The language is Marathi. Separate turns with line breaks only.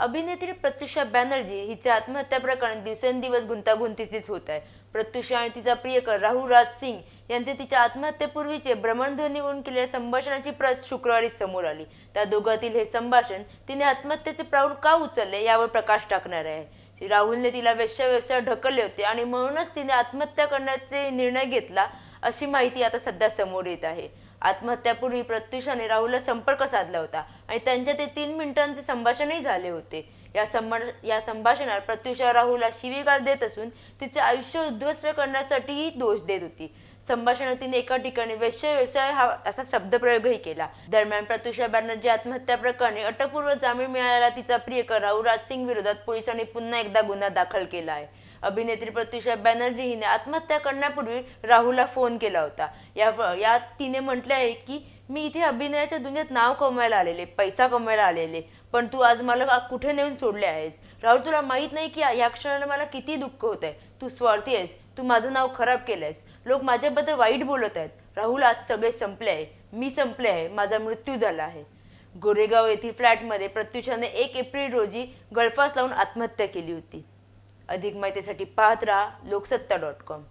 अभिनेत्री प्रत्युषा बॅनर्जी हिच्या आत्महत्या प्रकरण दिवसेंदिवस गुंतागुंतीचेच होत आहे. प्रत्युषा आणि तिचा प्रियकर राहुल राज सिंग यांचे तिच्या आत्महत्येपूर्वीचे भ्रमणध्वनीवरून केलेल्या संभाषणाची प्रत शुक्रवारी समोर आली. त्या दोघातील हे संभाषण तिने आत्महत्येचे प्राऊल का उचलले यावर प्रकाश टाकणार आहे. राहुलने तिला वेश्याव्यवसाय ढकलले होते आणि म्हणूनच तिने आत्महत्या करण्याचे निर्णय घेतला अशी माहिती आता सध्या समोर येत आहे. आत्महत्यापूर्वी प्रत्युषाने राहुलला संपर्क साधला होता आणि त्यांच्या ते तीन मिनिटांचे संभाषणही झाले होते. या संभा या संभाषणात प्रत्युषा राहुलला शिवीगाळ देत असून तिचे आयुष्य उद्ध्वस्त करण्यासाठीही दोष देत होती. संभाषणात तिने एका ठिकाणी वैश्य व्यवसाय हा असा शब्दप्रयोगही केला. दरम्यान प्रत्युषा बॅनर्जी आत्महत्या प्रकरणी अटकपूर्व जामीन मिळालेला तिचा प्रियकर राहुल राज सिंग विरोधात पोलिसांनी पुन्हा एकदा गुन्हा दाखल केला आहे. अभिनेत्री प्रत्युषा बॅनर्जी हिने आत्महत्या करण्यापूर्वी राहुलला फोन केला होता. या यात तिने म्हटले आहे की मी इथे अभिनयाच्या दुनियेत नाव कमवायला आलेले पैसा कमवायला आलेले पण तू आज मला कुठे नेऊन सोडले आहेस? राहुल तुला माहीत नाही की या क्षणाला मला किती दुःख होत आहे. तू स्वार्थी आहेस. तू माझं नाव खराब केलं आहेस. लोक माझ्याबद्दल वाईट बोलत आहेत. राहुल आज सगळे संपले आहे. मी संपले आहे. माझा मृत्यू झाला आहे. गोरेगाव येथील फ्लॅटमध्ये प्रत्युषाने एक एप्रिल रोजी गळफास लावून आत्महत्या केली होती. अधिक माहितीसाठी पाहत राहा लोकसत्ता डॉट कॉम.